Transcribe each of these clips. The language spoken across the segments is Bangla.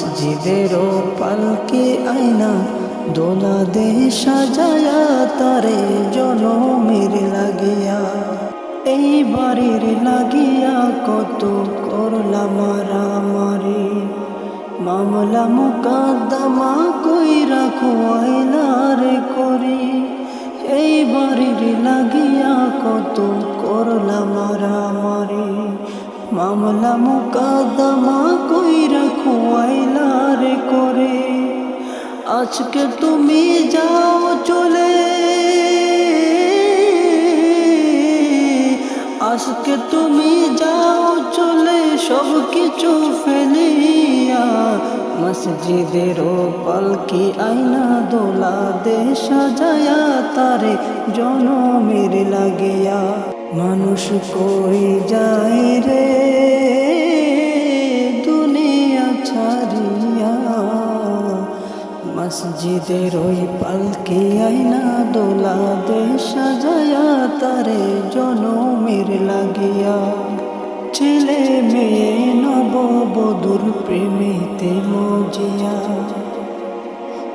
মসজিদেরও পালকি আয়না, দোলা দে সাজায়া তারে জনমের লাগিয়া। এই বাড়ির লাগিয়া কত করলাম মারামারি মামলা মোকদ্দমা কই রাখো আইলারে করি। এই বাড়ির লাগিয়া কত করলাম মারামারি মামলা মোকদ্দমা কই রাখো আইলারে করে। আজকে তুমি যাও চলে। আজকে তুমি যাও চলে সব কিছু ফেলিয়া। মসজিদের ও পালকি আইনা দোলা দে সাজায়া, তারে জনমের লাগিয়া। মানুষ কই যায় রে? দুনিয়া ছাড়িয়া মসজিদের ওই পালকি আইনা দোলা দে সাজায়া তারে জনমের লাগিয়া। ছেলে মেয়ে নব বধুর প্রেমেতে মজিয়া।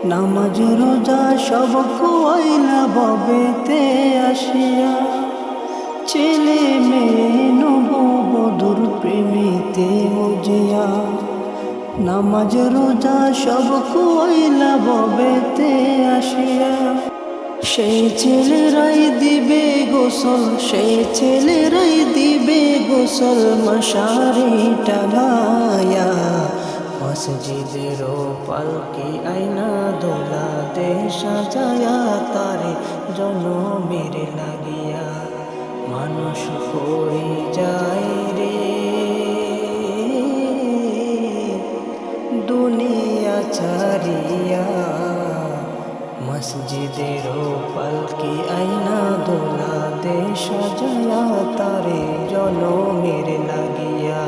নামাজ, রোজা সব কুয়াইলা ববেতে আসিয়া। ছেলে মেয়ে নব বধুর প্রেমেতে মজিয়া নামাজ, রোজা সব কুয়াইলা ববেতে আসিয়া। সেই ছেলেরাই দিবে গোসল, সেই ছেলেরাই দিবে গোসল, মশারি টাঙায়া মসজিদের পালকি আইনা দোলা দে সাজায়া তারে জনমের লাগিয়া মানুষ কই যায় রে। দুনিয়া চারিয়া মসজিদের পালকি আইনা দোলা দে সাজায়া তারে জনমের লাগিয়া